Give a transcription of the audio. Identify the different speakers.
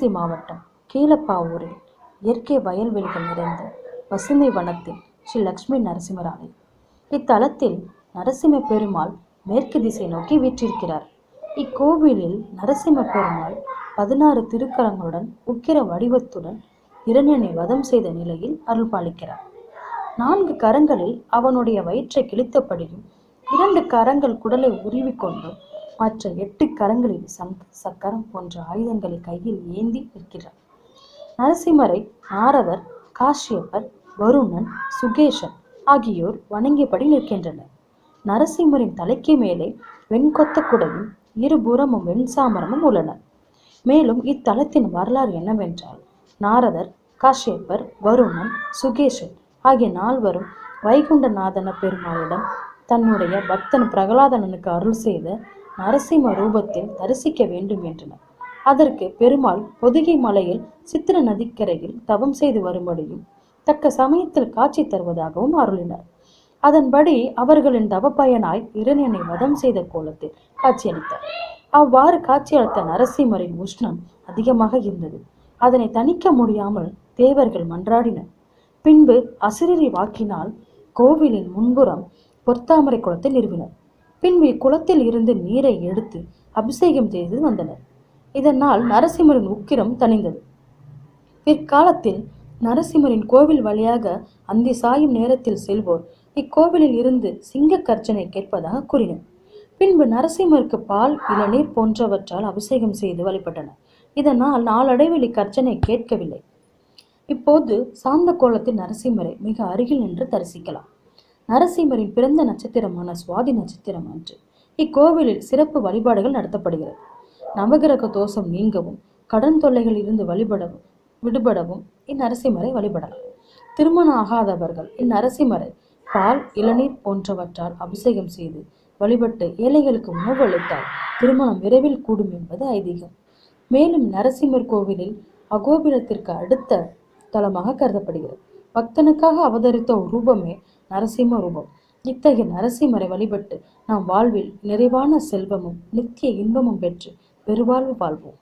Speaker 1: தென்காசி மாவட்டம் கீழப்பாவூரில் இயற்கை வயல்வெளிகள் நிறைந்த பசுமை வனத்தில் ஸ்ரீ லக்ஷ்மி நரசிம்மர் ஆலயம் இத்தலத்தில் நரசிம்ம பெருமாள் மேற்கு திசை நோக்கி வீற்றிருக்கிறார். இக்கோவிலில் நரசிம்ம பெருமாள் பதினாறு திருக்கரங்களுடன் உக்கிர வடிவத்துடன் இரணியனை வதம் செய்த நிலையில் அருள் பாலிக்கிறார் நான்கு கரங்களில் அவனுடைய வயிற்றை கிழித்தபடியும் இரண்டு கரங்கள் குடலை உருவிக்கொண்டும் மற்ற எட்டு கரங்களில் சங் சக்கரம் போன்ற ஆயுதங்களை கையில் ஏந்தி நிற்கிறார். நரசிம்மரை நாரதர் காஷ்யப்பர் வருணன் சுகேஷன் ஆகியோர் வணங்கியபடி நிற்கின்றனர். நரசிம்மரின் தலைக்கு மேலே வெண்கொத்த குடையும் இருபுறமும் வெண்சாமரமும் உள்ளன. மேலும் இத்தலத்தின் வரலாறு என்னவென்றால் நாரதர் காஷ்யப்பர் வருணன் சுகேஷன் ஆகிய நால்வரும் வைகுண்டநாதன பெருமாளிடம் தன்னுடைய பக்தன் பிரகலாதனனுக்கு அருள் செய்த நரசிம்ம ரூபத்தில் தரிசிக்க வேண்டும் என்றனர். அதற்கு பெருமாள் பொதிகை மலையில் சித்திர நதிக்கரையில் தவம் செய்து வரும்படியும் தக்க சமயத்தில் காட்சி தருவதாகவும் அருளினார். அதன்படி அவர்களின் தவப்பயனாய் இரணியனை வதம் செய்த கோலத்தில் காட்சியளித்தார். அவ்வாறு காட்சியளித்த நரசிம்மரின் உஷ்ணம் அதிகமாக இருந்தது. அதனை தணிக்க முடியாமல் தேவர்கள் மன்றாடினர். பின்பு அசிரரி வாக்கினால் கோவிலின் முன்புறம் பொற்தாமரை குளத்தை நிறுவினர். பின்பு இக்குளத்தில் இருந்து நீரை எடுத்து அபிஷேகம் செய்து வந்தனர். இதனால் நரசிம்மரின் உக்கிரம் தணிந்தது. பிற்காலத்தில் நரசிம்மரின் கோவில் வழியாக அந்தி சாயும் நேரத்தில் செல்வோர் இக்கோவிலில் இருந்து சிங்க கர்ச்சனை கேட்பதாக கூறினர். பின்பு நரசிம்மருக்கு பால் இளநீர் போன்றவற்றால் அபிஷேகம் செய்து வழிபட்டனர். இதனால் நாளடைவில் இக்கர்ச்சனை கேட்கவில்லை. இப்போது சாந்த கோலத்தில் நரசிம்மரை மிக அருகில் நின்று தரிசிக்கலாம். நரசிம்மரின் பிறந்த நட்சத்திரமான சுவாதி நட்சத்திரம் அன்று. இக்கோவிலில் சிறப்பு வழிபாடுகள் நடத்தப்படுகிறது. நவகிரக தோஷம் நீங்கவும் கடன் தொல்லைகள் இருந்து வழிபடவும் விடுபடவும் இந்நரசிம்மரை வழிபடலாம். திருமணம் ஆகாதவர்கள் இந்நரசிம்மரை பால் இளநீர் போன்றவற்றால் அபிஷேகம் செய்து வழிபட்டு ஏழைகளுக்கு உணவு அளித்தால் திருமணம் விரைவில் கூடும் என்பது ஐதீகம். மேலும் நரசிம்மர் கோவிலில் அகோபிலத்திற்கு அடுத்த தலமாக கருதப்படுகிறது. பக்தனுக்காக அவதரித்த ஒரு ரூபமே நரசிம்ம ரூபம். இத்தகைய நரசிம்மரை வழிபட்டு நாம் வாழ்வில் நிறைவான செல்வமும் நித்திய இன்பமும் பெற்று பெருவாழ்வு வாழ்வோம்.